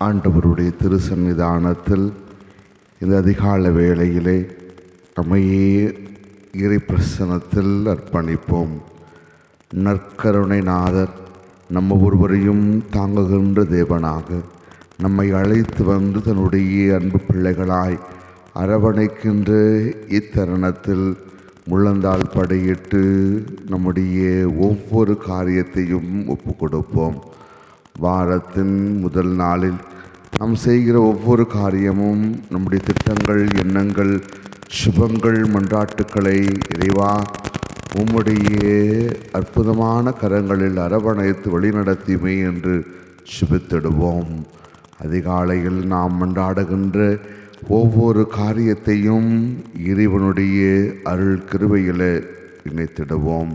ஆண்டவருடைய திருசன்னிதானத்தில் இந்த அதிகால வேளையிலே நம்மையே இறை பிரசனத்தில் அர்ப்பணிப்போம். நற்கருணை நாதர் நம்ம ஒருவரையும் தாங்குகின்ற தேவனாக நம்மை அழைத்து வந்து தன்னுடைய அன்பு பிள்ளைகளாய் அரவணைக்கின்ற இத்தருணத்தில் முழந்தால் படையிட்டு நம்முடைய ஒவ்வொரு காரியத்தையும் ஒப்பு கொடுப்போம் வாரத்தின் முதல் நாளில் நாம் செய்கிற ஒவ்வொரு காரியமும் நம்முடைய திட்டங்கள் எண்ணங்கள் சுபங்கள் மன்றாட்டுக்களை இறைவா உம்முடைய அற்புதமான கரங்களில் அரவணைத்து வழிநடத்தியுமே என்று சுபித்திடுவோம். அதிகாலையில் நாம் மன்றாடுகின்ற ஒவ்வொரு காரியத்தையும் இறைவனுடைய அருள் கிருவையில் இணைத்திடுவோம்.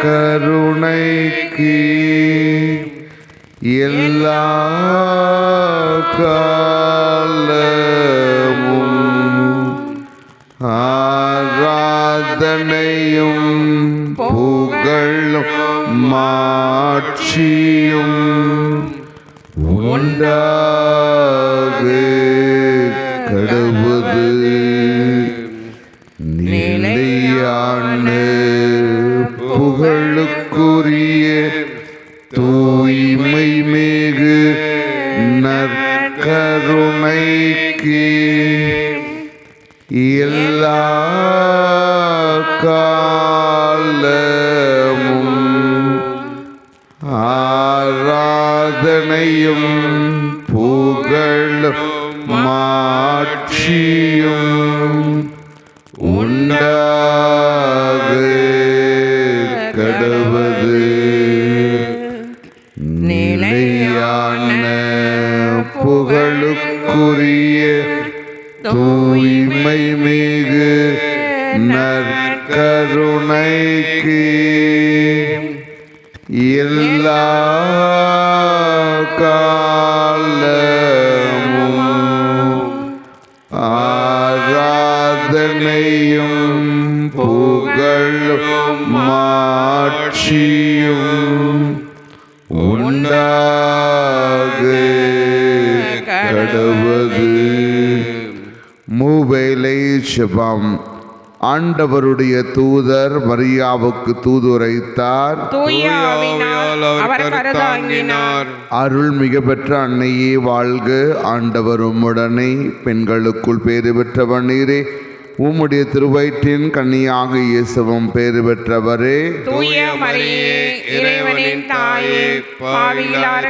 கருணைக்கு எல்லா காலமும் ஆராதனையும் புகழும் மாட்சியும் உண்டாது கடுவது காலமும் ஆராதனையும் புகழும் மாட்சியும் சிவம் ஆண்டவருடைய தூதர் மரியாவுக்கு தூதுரைத்தார். தூய ஆவியினால் அவர் கருதாங்கினார். அருள்மிகு பெற்ற அன்னையே வாழ்க. ஆண்டவர் உம்முடனே பெண்களுக்குள் பேறு பெற்றவர் நீரே உம்முடைய திருவயிற்றின் கன்னியாக இயேசுவும் பேறு பெற்றவரே. தூய மரியே இறைவனின் தாயே பாவிகளாக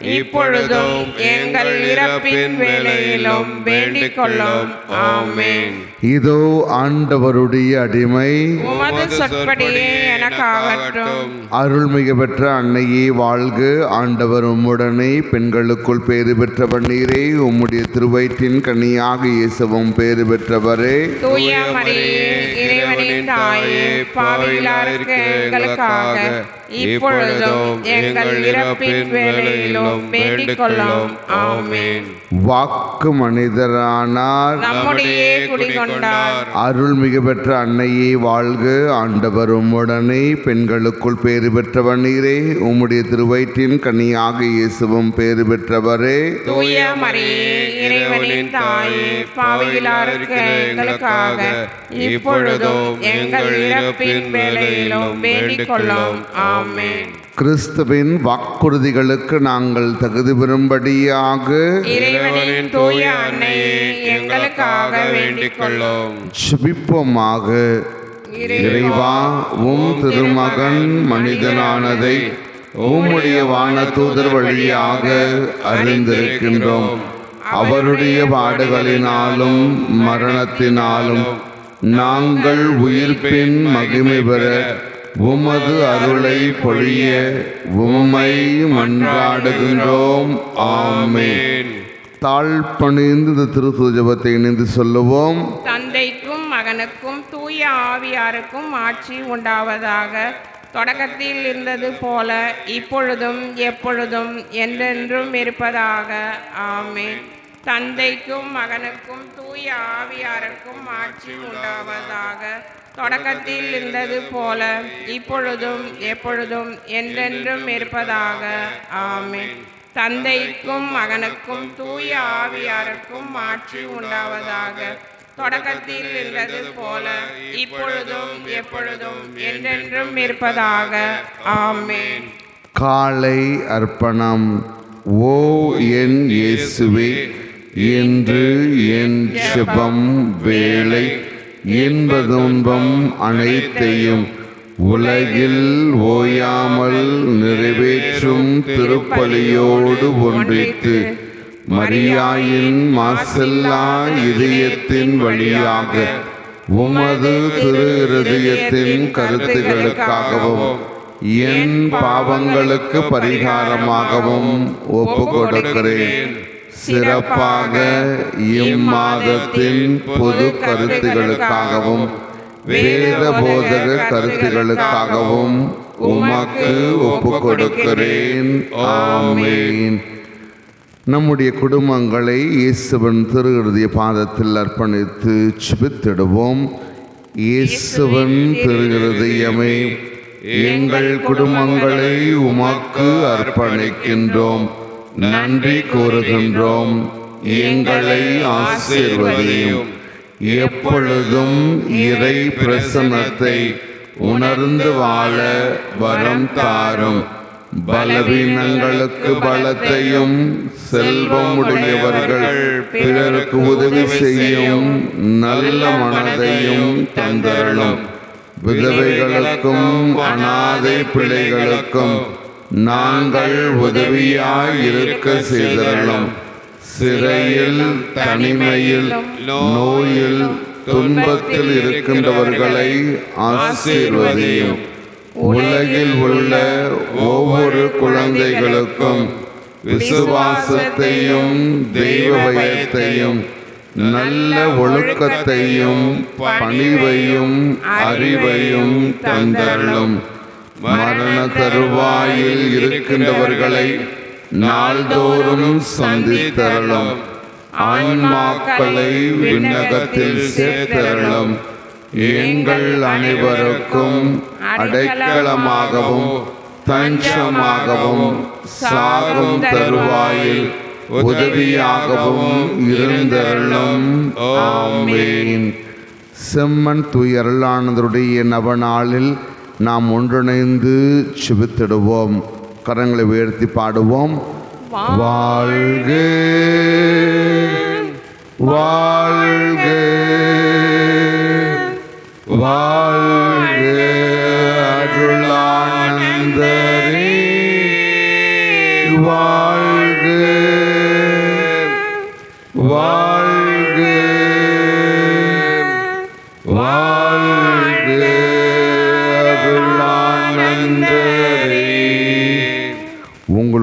இப்பொழுதும் எங்கள் இறப்பின் வேளையிலும் வேண்டிக் கொள்ளும் ஆமேன். இதோ ஆண்டவருடைய அடிமை. அருள்மிகு பெற்ற அன்னையே வாழ்க. ஆண்டவர் உம்முடனே பெண்களுக்குள் பேறு பெற்றவர் நீரே உம்முடைய திருவயிற்றின் கன்னியாக இயேசுவும் பேறு பெற்றவரே. வாக்கு மனிதரானார். நம்முடைய குடிகொண்டார் அருள்மிகு பெற்ற அன்னையே வாழ்க. ஆண்டவர் உம்முடனே பெண்களுக்குள் பேறு பெற்றவர் நீரே. உம்முடைய திருவயிற்றின் கன்னியாக இயேசுவும் பேறு பெற்றவரே. தூய மரியே இறைவனின் தாயே பாவிகளாக இருக்கிற எங்களுக்காக இப்பொழுதும் எங்கள் இறப்பின் வேளையிலும் வேண்டிக் கொள்ளும். ஆமென். கிறிஸ்துவின் வாக்குறுதிகளுக்கு நாங்கள் தகுதி பெறும்படியாக இறைவனின் தூய அன்னையே எங்களுக்காக வேண்டிக் கொள்ளும் சுபிப்போமாக இறைவா உம் திருமகன் மனிதனானதை உம்முடைய வானதூதர் வழியாக அறிந்திருக்கின்றோம். அவருடைய பாடுகளினாலும் மரணத்தினாலும் நாங்கள் உயிர்ப்பின் மகிமை பெற உமது அருளை பொழிய உம்மை மன்றாடுகின்றோம். ஆமேன். தாழ் பணிந்து இந்த திருத்துவ ஜபத்தை இணைந்து சொல்லுவோம். தந்தைக்கும் மகனுக்கும் தூய ஆவியாருக்கும் ஆட்சி உண்டாவதாக தொடக்கத்தில் இருந்தது போல இப்பொழுதும் எப்பொழுதும் என்றென்றும் இருப்பதாக. ஆமென். தந்தைக்கும் மகனுக்கும் தூய ஆவியாருக்கும் ஆட்சி உண்டாவதாக தொடக்கத்தில் இருந்தது போல இப்பொழுதும் எப்பொழுதும் என்றென்றும் இருப்பதாக. ஆமே தந்தைக்கும் மகனுக்கும் தூய ஆவியாருக்கும் ஆட்சி உண்டாவதாக. தொடக்கத்தில் இருந்தது போல இப்பொழுதும் எப்பொழுதும் என்றென்றும் இருப்பதாக. ஆமென். காலை அர்ப்பணம். ஓ என் இயேசுவே என்று என் செபம் வேலை இன்ப துன்பம் அனைத்தையும் உலகில் ஓயாமல் நிறைவேற்றும் திருப்பலியோடு ஒன்றித்து மரியாயின் மாசல்லா இதயத்தின் வழியாக உமது திரு இருதயத்தின் கருத்துகளுக்காகவும் என் பாவங்களுக்கு பரிகாரமாகவும் ஒப்பு கொடுக்கிறேன் சிறப்பாக இம்மாதத்தின் பொது கருத்துகளுக்காகவும் வேத போதக கருத்துகளுக்காகவும் உமக்கு ஒப்பு கொடுக்கிறேன் ஆமேன். நம்முடைய குடும்பங்களை இயேசுவன் திருகிருதிய பாதத்தில் அர்ப்பணித்து சுபித்திடுவோம் இயேசுவன் திருகிருதயமே எங்கள் குடும்பங்களை உமக்கு அர்ப்பணிக்கின்றோம். நன்றி கூறுகின்றோம். எங்களை ஆசீர்வதியும். எப்பொழுதும் இறை பிரசன்னத்தை உணர்ந்து வாழ வரம் தாரும். பலவீனங்களுக்கு பலத்தையும் செல்வம் உடையவர்கள் பிறருக்கு உதவி செய்யும் நல்ல மனதையும் தந்தரணும் விதவைகளுக்கும் அனாதை பிள்ளைகளுக்கும் நாங்கள் உதவியாய் இருக்க செய்தரலும் சிறையில் தனிமையில் நோயில் துன்பத்தில் இருக்கின்றவர்களை ஆசீர்வதியும். உலகில் உள்ள ஒவ்வொரு குழந்தைகளுக்கும் விசுவாசத்தையும் தெய்வ பயத்தையும் நல்ல ஒழுக்கத்தையும் பணிவையும் அறிவையும் தந்தருளும். மரண தருவாயில் இருக்கின்றவர்களை நாள்தோறும் சந்தித்தரலும் ஆன்மாக்களை விண்ணகத்தில் சேர்த்தரலும் எங்கள் அனைவருக்கும் அடைக்கலமாகவும் தஞ்சமாகவும் சாகும் தருவாயில் உதவியாகவும் இருந்தருளும். ஆமேன். செம்மன் துயரலானதருடைய நவநாளில் நாம் ஒன்றிணைந்து சுபித்திடுவோம். கரங்களை உயர்த்தி பாடுவோம். வாழ்க. வாழ்க. வாழ்க. அருளானந்தரே. வாழ்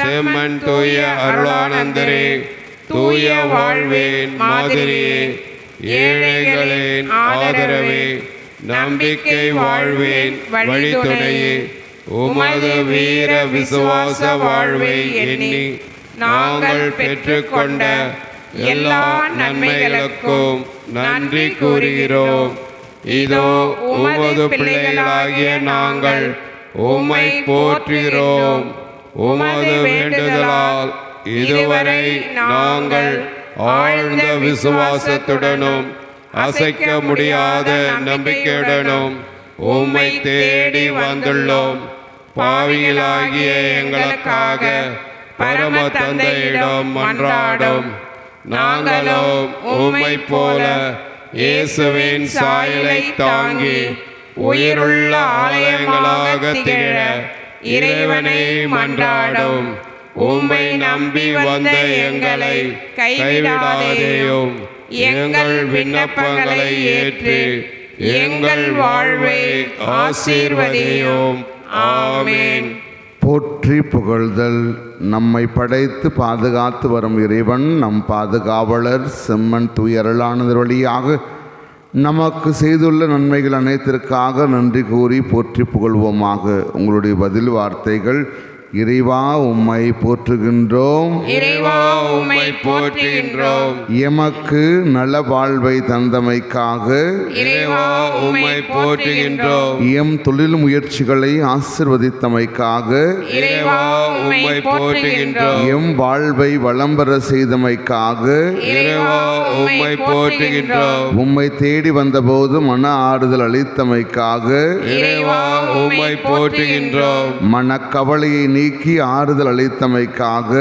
செம்மன் தூய அருளானந்தரே தூய வாழ்வேன் மாதிரியே ஏழைகளின் ஆதரவே நம்பிக்கை வாழ்வேன் வழித்துணையே உமது வீர விசுவாச வாழ்வை எண்ணி நாங்கள் பெற்றுக்கொண்ட எல்லா நன்மைகளுக்கும் நன்றி கூறுகிறோம். இதோ உமது பிள்ளைகளாகிய நாங்கள் உம்மை போற்றுகிறோம். உமது வேண்டுதலால் இதுவரை நாங்கள் ஆழ்ந்த விசுவாசத்துடனும் அசைக்க முடியாத நம்பிக்கையுடனும் உம்மை தேடி வந்துள்ளோம். பாவிகளாகிய எங்களுக்காக பரம தந்தையிடம் மன்றாடும் நாங்களும் உம்மை போல இயேசுவின் சாயலை தாங்கி உயிருள்ள ஆலயங்களாக திகழ இறைவனை மன்றாடும். உம்மை நம்பி வந்த எங்களை கைவிடாதேயும். எங்கள் விண்ணப்பங்களை ஏற்று எங்கள் வாழ்வை ஆசீர்வதியும். ஆமேன். போற்றி புகழ்தல். நம்மை படைத்து பாதுகாத்து வரும் இறைவன் நம் பாதுகாவலர் செம்மன் துயரலானது வழியாக நமக்கு செய்துள்ள நன்மைகள் அனைத்திற்காக நன்றி கூறி போற்றி புகழ்வோமாக. உங்களுடைய பதில் வார்த்தைகள் இறைவா உம்மை போற்றுகின்றோம். இறைவா உம்மை போற்றுகின்றோம். எமக்கு நல வாழ்வை தந்தமைக்காக இறைவா உம்மை போற்றுகின்றோம். எம் தொழில் முயற்சிகளை ஆசிர்வதித்தமைக்காக இறைவா உம்மை போற்றுகின்றோம். எம் வாழ்வை வளம் பெற செய்தமைக்காக இறைவா உம்மை போற்றுகின்றோம். உம்மை தேடி வந்தபோது மன ஆறுதல் அளித்தமைக்காக இறைவா உம்மை போற்றுகின்றோம். மனக்கவலையை நீக்கி ஆறுதல் அளித்தமைக்காக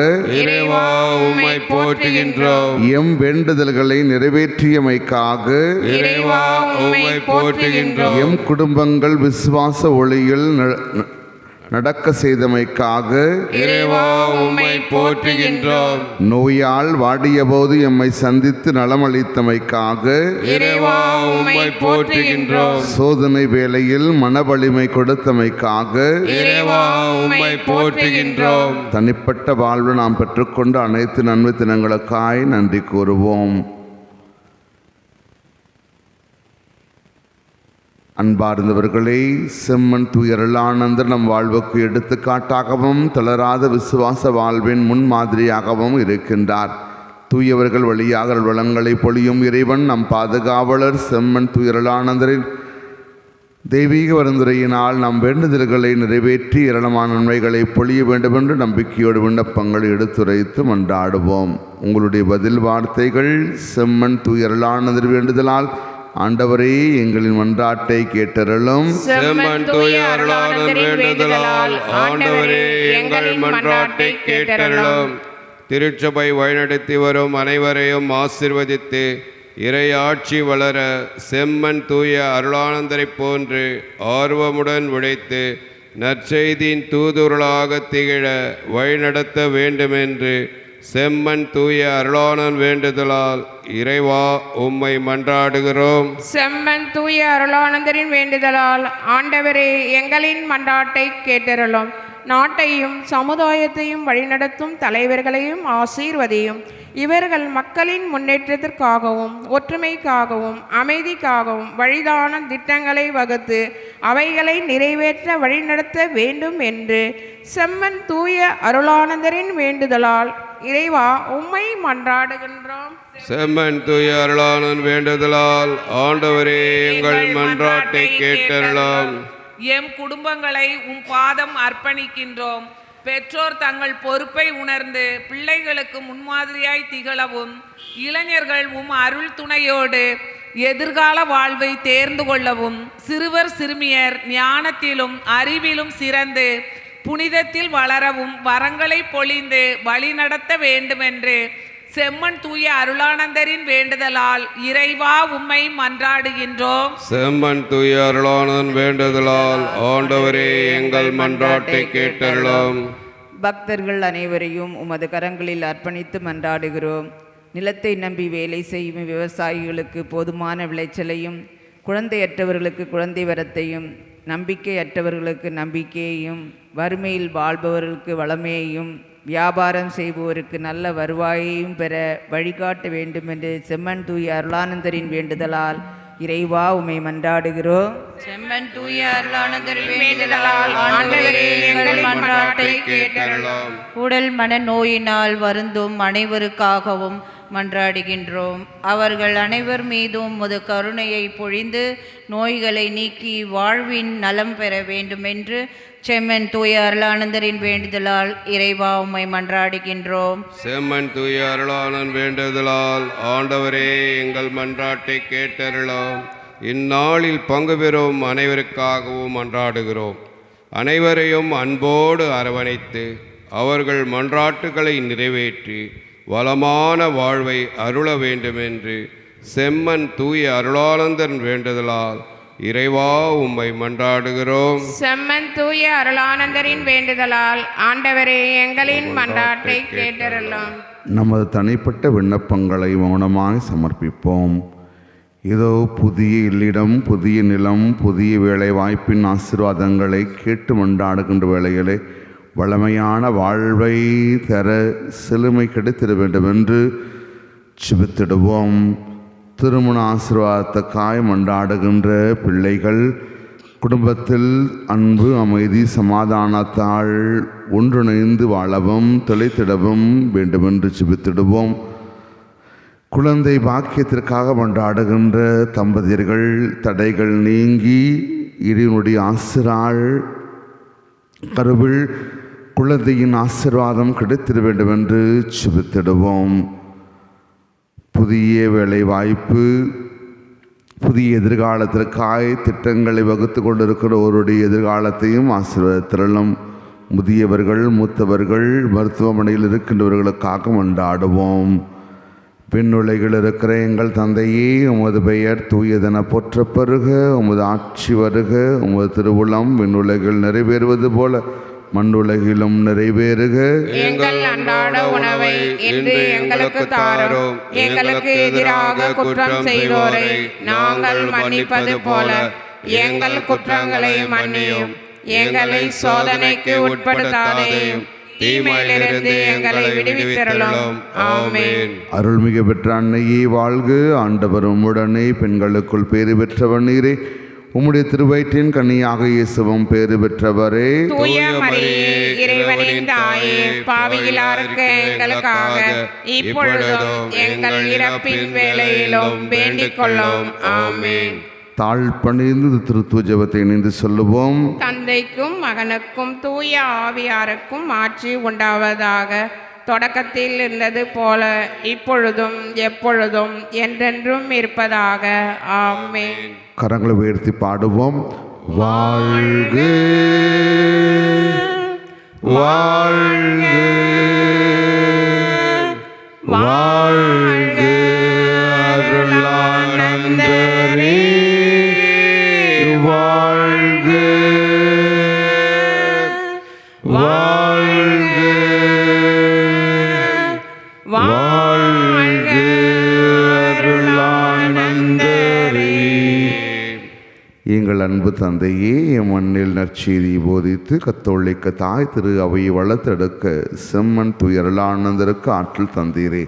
இறைவா உம்மை போற்றுகின்றோம். எம் வேண்டுதல்களை நிறைவேற்றியமைக்காக இறைவா உம்மை போற்றுகின்றோம். எம் குடும்பங்கள் விசுவாச ஒளியில் நடக்க செய்தமைக்காக இறைவா உம்மை போற்றுகின்றோம். நோயால் வாடியபோது எம்மை சந்தித்து நலமளித்தமைக்காக இறைவா உம்மை போற்றுகின்றோம். சோதனை வேளையில் மனவலிமை கொடுத்தமைக்காக இறைவா உம்மை போற்றுகின்றோம். தனிப்பட்ட வாழ்வு நாம் பெற்றுக்கொண்ட அனைத்து நன்மை தினங்களுக்காய் நன்றி கூறுவோம். அன்பார்ந்தவர்களே செம்மன் துயரலானந்தர் நம் வாழ்வுக்கு எடுத்துக்காட்டாகவும் தளராத விசுவாச வாழ்வின் முன்மாதிரியாகவும் இருக்கின்றார். தூயவர்கள் வழியாக வளங்களை பொழியும் இறைவன் நம் பாதுகாவலர் செம்மன் துயரலானந்தரின் தெய்வீக வருந்துரையினால் நம் வேண்டுதல்களை நிறைவேற்றி ஏராளமான நன்மைகளை பொழிய வேண்டும் என்று நம்பிக்கையோடு விண்ணப்பங்களை எடுத்துரைத்து மன்றாடுவோம். உங்களுடைய பதில் வார்த்தைகள் செம்மன் துயரலானதர் வேண்டுதலால் ஆண்டவரே எங்களின் மன்றாட்டை கேட்டருளும். ஆண்டவரே எங்கள் மன்றாட்டை கேட்டருளும். திருச்சபை வழிநடத்தி வரும் அனைவரையும் ஆசிர்வதித்து இறை ஆட்சி வளர செம்மன் தூய அருளானந்தரைப் போன்று ஆர்வமுடன் உழைத்து நற்செய்தியின் தூதுருளாக திகழ வழிநடத்த வேண்டுமென்று செம்மன் தூய அருளானன் வேண்டுதலால் இறைவா உம்மை மன்றாடுகிறோம். செம்மன் தூய அருளானந்தரின் வேண்டுதலால் ஆண்டவரே எங்களின் மன்றாட்டை கேட்டருளும். நாட்டையும் சமுதாயத்தையும் வழிநடத்தும் தலைவர்களையும் ஆசீர்வதியும் இவர்கள் மக்களின் முன்னேற்றத்திற்காகவும் ஒற்றுமைக்காகவும் அமைதிக்காகவும் வழிதான திட்டங்களை வகுத்து அவைகளை நிறைவேற்ற வழிநடத்த வேண்டும் என்று செம்மன் தூய அருளானந்தரின் வேண்டுதலால் இறைவா உம்மை மன்றாடுகின்றோம். செம்மன் தூய அருளானன் வேண்டுதலால் ஆண்டவரே எங்கள் மன்றாட்டை கேட்டருளாம். எம் குடும்பங்களை உம் பாதம் அர்ப்பணிக்கின்றோம். பெற்றோர் தங்கள் பொறுப்பை உணர்ந்து பிள்ளைகளுக்கு முன்மாதிரியாய் திகழவும் இளைஞர்கள் உம் அருள் துணையோடு எதிர்கால வாழ்வை தேர்ந்து கொள்ளவும் சிறுவர் சிறுமியர் ஞானத்திலும் அறிவிலும் சிறந்து புனிதத்தில் வளரவும் வரங்களை பொழிந்து வழிநடத்த வேண்டுமென்று செம்மன் தூய அருளானந்தரின் வேண்டுதலால் இறைவா உம்மை மன்றாடுகின்றோம். செம்மன் தூய அருளானன் வேண்டுதலால் ஆண்டவரே எங்கள் மன்றாட்டை கேட்டருளாம். பக்தர்கள் அனைவரையும் உமது கரங்களில் அர்ப்பணித்து மன்றாடுகிறோம். நிலத்தை நம்பி வேலை செய்யும் விவசாயிகளுக்கு போதுமான விளைச்சலையும் குழந்தையற்றவர்களுக்கு குழந்தை வரத்தையும் நம்பிக்கையற்றவர்களுக்கு நம்பிக்கையையும் வறுமையில் வாழ்பவர்களுக்கு வளமையையும் வியாபாரம் செய்வோருக்கு நல்ல வருவாயையும் பெற வழிகாட்ட வேண்டும் என்று செம்மன் தூய அருளானந்தரின் வேண்டுதலால் இறைவா உமை மன்றாடுகிறோம். செம்மன் தூய அருளானந்தரின் வேண்டுதலால் எங்கள் மன்றாட்டை கேட்டருளும். உடல் மன நோயினால் வருந்தும் அனைவருக்காகவும் மன்றாடுகின்றோம். அவர்கள் அனைவர் மீதும் முது கருணையை பொழிந்து நோய்களை நீக்கி வாழ்வின் நலம் பெற வேண்டுமென்று செம்மன் தூய அருளானந்தரின் வேண்டுதலால் இறைவா உம்மை மன்றாடுகின்றோம். செம்மன் தூய அருளானன் வேண்டுதலால் ஆண்டவரே எங்கள் மன்றாட்டை கேட்டருளும். இந்நாளில் பங்கு பெறும் அனைவருக்காகவும் மன்றாடுகிறோம். அனைவரையும் அன்போடு அரவணைத்து அவர்கள் மன்றாட்டுகளை நிறைவேற்றி வளமான வாழ்வை அருள வேண்டுமென்று செம்மன் தூய அருளானந்தன் வேண்டுதலால் இறைவா உம்மை மன்றாடுகிறோம். செம்மன் தூய அருளானந்தரின் வேண்டுதலால் ஆண்டவரே எங்களின் மன்றாட்டை கேட்டருளும். நமது தனிப்பட்ட விண்ணப்பங்களை மௌனமாய் சமர்ப்பிப்போம். இதோ புதிய இல்லிடம் புதிய நிலம் புதிய வேலை வாய்ப்பின் ஆசீர்வாதங்களை கேட்டு மன்றாடுகின்ற வேளையிலே வளமையான வாழ்வை தர செழுமை கிடைத்திட வேண்டும் என்று சிபித்திடுவோம் திருமண ஆசிர்வாதத்தை காயம் மண்டாடுகின்ற பிள்ளைகள் குடும்பத்தில் அன்பு அமைதி சமாதானத்தால் ஒன்றிணைந்து வாழவும் தொலைத்திடவும் வேண்டுமென்று சிபித்திடுவோம் குழந்தை பாக்கியத்திற்காக மண்டாடுகின்ற தம்பதியர்கள் தடைகள் நீங்கி இறைவனுடைய ஆசிரால் கருவில் குழந்தையின் ஆசிர்வாதம் கிடைத்திட வேண்டும் என்று சிபித்திடுவோம் புதிய வேலை வாய்ப்பு புதிய எதிர்காலத்திற்காய் திட்டங்களை வகுத்து கொண்டிருக்கிறவருடைய எதிர்காலத்தையும் ஆசீர்வதித்திரளும். முதியவர்கள் மூத்தவர்கள் மருத்துவமனையில் இருக்கின்றவர்களுக்காக கொண்டாடுவோம் விண்ணுலைகள் இருக்கிற எங்கள் தந்தையே உமது பெயர் தூயதென போற்ற பெருக உமது ஆட்சி வருக உமது திருவுளம் விண்ணுலகில் நிறைவேறுவது போல மண்ணுலகிலும் நிறைவேறுக. எங்கள் அன்றாட உணவை இன்று எங்களுக்கு தாரும். எங்களுக்கு எதிராக குற்றம் செய்தோரை நாங்கள் மன்னிப்பது போல எங்கள் குற்றங்களை மன்னியும். எங்களை சோதனைக்கு உட்படுத்தாதையும். தீமையிலிருந்து எங்களை விடுவித்திரளும். ஆமென். அருள்மிகு பெற்ற அன்னையே வாழ்க. ஆண்டவரும் உடனே பெண்களுக்குள் பேறு பெற்றவர் நீரே. உம்முடைய திருவயிற்றின் கன்னியாக இயேசுவும் பேறு பெற்றவரே. இறைவனின் தாயே பாவிகளாக இருக்க எங்களுக்காக இப்பொழுதும் எங்கள் இறப்பின் வேளையிலும் வேண்டிக் கொள்ளும் ஆமென். தாழ் பணிந்து திருத்துவ ஜெபத்தை இணைந்து சொல்லுவோம். தந்தைக்கும் மகனுக்கும் தூய ஆவியாருக்கும் ஆட்சி உண்டாவதாக தொடக்கத்தில் இருந்தது போல இப்பொழுதும் எப்பொழுதும் என்றென்றும் இருப்பதாக. ஆமென். கரங்களை உயர்த்தி பாடுவோம். வாழ்க. வாழ்க. வாழ்க. எங்கள் அன்பு தந்தையே என் மண்ணில் நற்செய்தி போதித்து கத்தோழிக்க தாய் திரு அவையை வளர்த்தெடுக்க செம்மன் துயரலானந்தருக்கு ஆற்றல் தந்தீரே.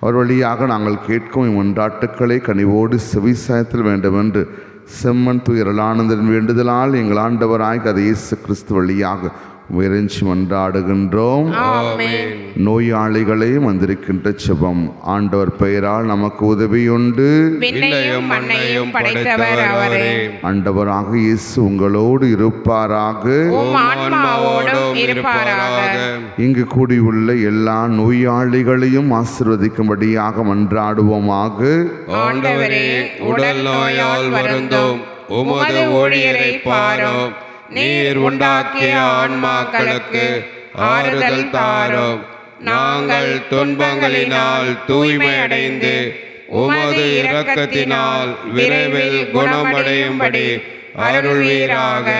அவர் வழியாக நாங்கள் கேட்கும் இம்மன்றாட்டுக்களை கனிவோடு செவிசாயத்தில் வேண்டுமென்று செம்மன் துயரலானந்தன் வேண்டுதலால் எங்கள் ஆண்டவராய் கதை இயேசு கிறிஸ்து வழியாக உயரஞ்சி மன்றாடுகின்றோம். ஆமென். நோயாளிகளை வந்திருக்கின்ற செபம். ஆண்டவர் பெயரால் நமக்கு உதவியுண்டு. ஆண்டவராக இயேசு உங்களோடு இருப்பாராக. இங்கு கூடியுள்ள எல்லா நோயாளிகளையும் ஆசிர்வதிக்கும்படியாக மன்றாடுவோமாக. உடல் நோயால் வருந்தும். உமது ஊழியரை பாரும். நீர் உண்டாக்கிய ஆன்மாக்களுக்கு ஆறுதல் தாரும். நாங்கள் துன்பங்களினால் தூய்மை அடைந்து உமது இரக்கத்தினால் விரைவில் குணமடையும்படி அருள்வீராக.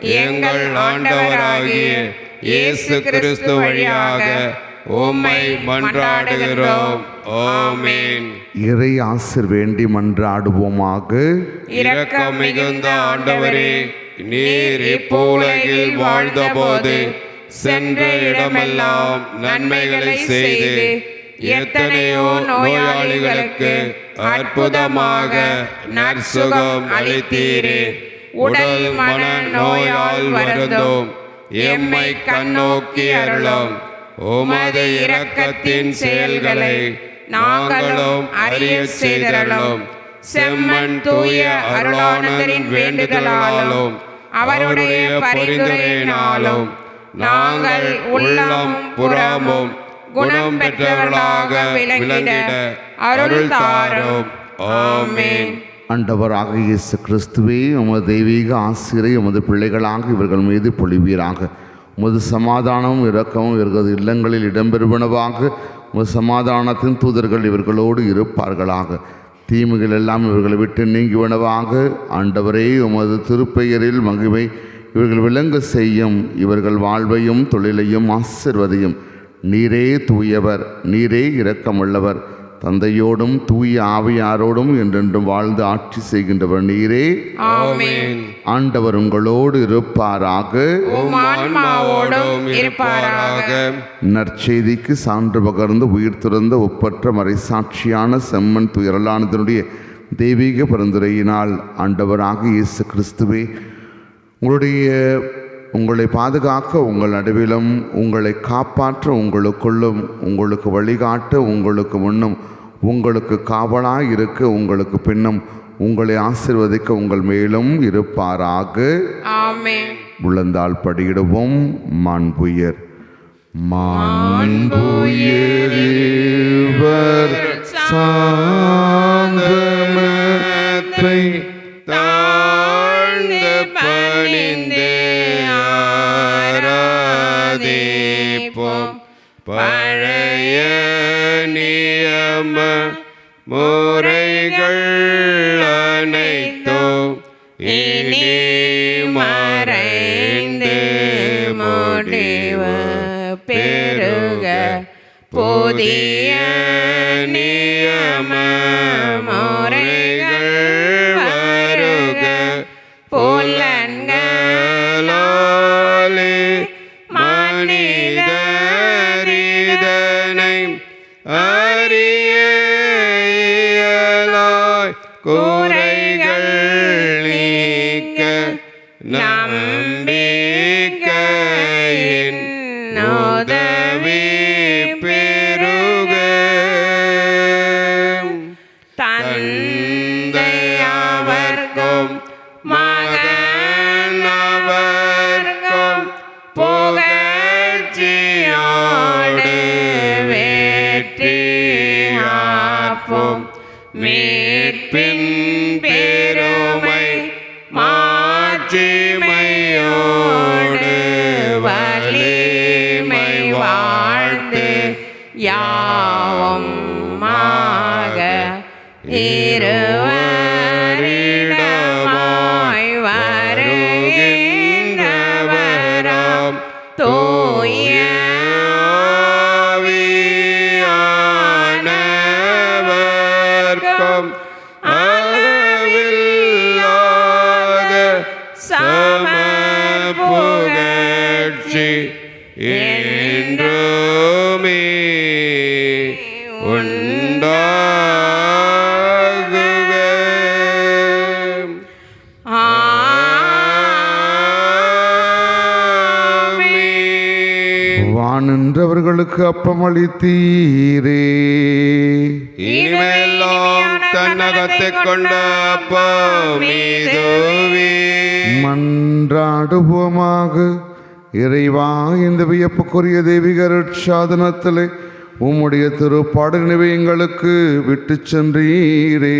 எங்கள் ஆண்டவராகிய இயேசு கிறிஸ்து வழியாக உம்மை மன்றாடுகிறோம். ஆமென். இறை ஆசிர் வேண்டி மன்றாடுவோமாக. இரக்கம் மிகுந்த ஆண்டவரே நீர் இப்பூலகில் வாழ்ந்தபோது சென்ற இடமெல்லாம் நன்மைகளை செய்து எத்தனையோ நோயாளிகளுக்கு அற்புதமாக நற்சுகம் அளித்தீரே. உடல் மன நோயால் வருந்தோம். எம்மை கண்ணோக்கி அருளும். உமது இரக்கத்தின் செயல்களை நாங்களும் அறிய செய்தருளும். செம்மன் தூய அருளானந்தரின் வேண்டுதலாலும் அவருடைய பரிந்துரையினாலும் நாங்கள் உள்ளம் புறமும் குணம் பெற்றவர்களாக விளங்கிட அருள் தாரும். ஆமென். ஆண்டவராக இயேசு கிறிஸ்துவே உமது தெய்வீக ஆசிரியை உமது பிள்ளைகளாக இவர்கள் மீது பொழிவீராக. உமது சமாதானமும் இரக்கமும் இவர்களது இல்லங்களில் இடம்பெறுவனவாக. உமது சமாதானத்தின் தூதர்கள் இவர்களோடு இருப்பார்களாக. தீமைகள் எல்லாம் இவர்களை விட்டு நீங்குவனவாக. ஆண்டவரே உமது திருப்பெயரில் மகிமை இவர்கள் விளங்க செய்யும். இவர்கள் வாழ்வையும் தொழிலையும் ஆசிர்வதையும். நீரே தூயவர் நீரே இரக்கமுள்ளவர். தந்தையோடும் தூய ஆவியாரோடும் என்றென்றும் வாழ்ந்து ஆட்சி செய்கின்றவர் நீரே. ஆண்டவர் உங்களோடு இருப்பாராக. நற்செய்திக்கு சான்று பகர்ந்து உயிர் துறந்த ஒப்பற்ற மறைசாட்சியான செம்மன் துயரலானதனுடைய தெய்வீக பரிந்துரையினால் ஆண்டவராக இயேசு கிறிஸ்துவே உங்களுடைய உங்களை பாதுகாக்க உங்கள் நடுவிலும் உங்களை காப்பாற்ற உங்களுக்குள்ளும் உங்களுக்கு வழிகாட்ட உங்களுக்கு முன்னும் உங்களுக்கு காவலாய் இருக்க உங்களுக்கு பின்னும் உங்களை ஆசிர்வதிக்க உங்கள் மேலும் இருப்பாராக. உள்ளந்தால் படியிடுவோம் மாண்புயர் மாண்புயர் சாந்தமத்தை தாழ்ந்து பணிந்து ஆராதிப்போம். பழைய நியம முறைகள் அனைத்தோ இனி மறைந்து முடிவு பெருக புதிய புகழ்ச்சி என்றுமே உண்டாகுக. வானின்றவர்களுக்கு அப்பமளித்தீரே இனிமெல்லாம் தன்னகத்தைக் கொண்ட இதுவே மன்றாடுவோமாக. இறைவா இந்த வியப்புக்குரிய தெய்வீக சாதனத்திலே உம்முடைய திருப்பாடு எங்களுக்கு விட்டு சென்றீரே.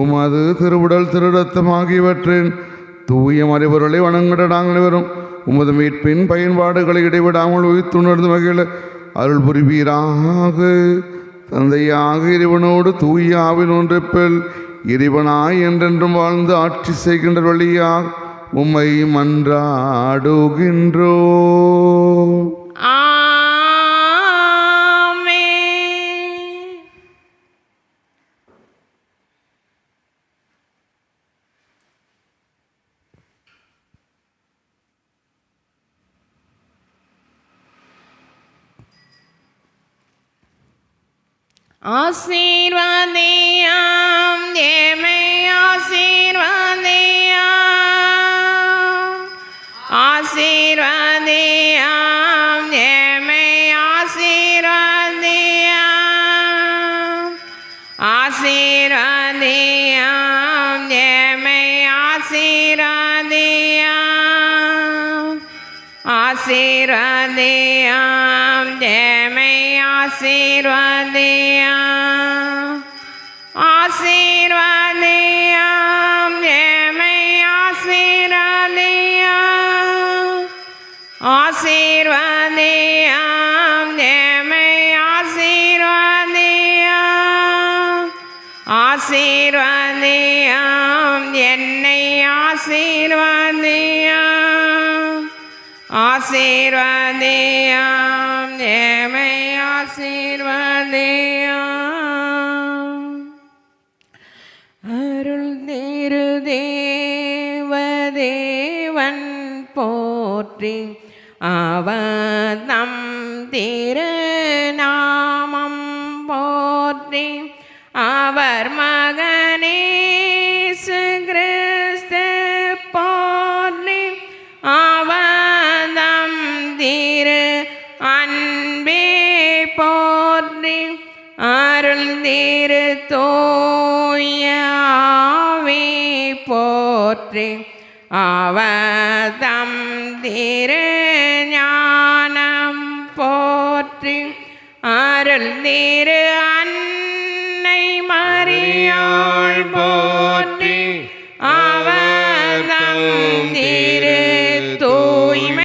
உமது திருவுடல் திருரத்தம் ஆகியவற்றின் தூய மறைபொருளை வணங்கிட நாங்கள் வரும் உமது மீட்பின் பயன்பாடுகளை இடைவிடாமல் உயிர்த்துணர்ந்து வகையில் அருள் புரிவீராக. தந்தையாக இறைவனோடு தூய ஆவின் ஒன்றிப்பில் இறைவனாய் என்றென்றும் வாழ்ந்து ஆட்சி செய்கின்ற வழியாக உம்மை மன்றாடுகின்றோ. ஆசீர்வாதியாம் ஏமை ஆசீர்வாதியாம் ஆசீர்வாதியாம் ஏமை ஆசீர்வாதியாம். ஆசீர்வாதியாம் ஏமை ஆசீர்வாதியாம். ஆசீர்வாதியாம் ஏமை ஆசீர்வாதியாம். ஆசீர்வதியாம் ஏமை ஆசீர்வதியாம் ஆசீர்வதியாம் என்னை ஆசீர்வதியாம் ஆசீர்வதியாம் ஏமை ஆசீர்வதியாம் அருள் தேரு தேவதேவன் போற்றி அவதம் திருநாமம் போற்றி அவர் மகனேசு கிறிஸ்து போற்றி அவதம் திரு அன்பே போற்றி அருள் திரு தோயாவே போற்றி. அவதம் திரு அருள் திரு அன்னை மரியாள் போ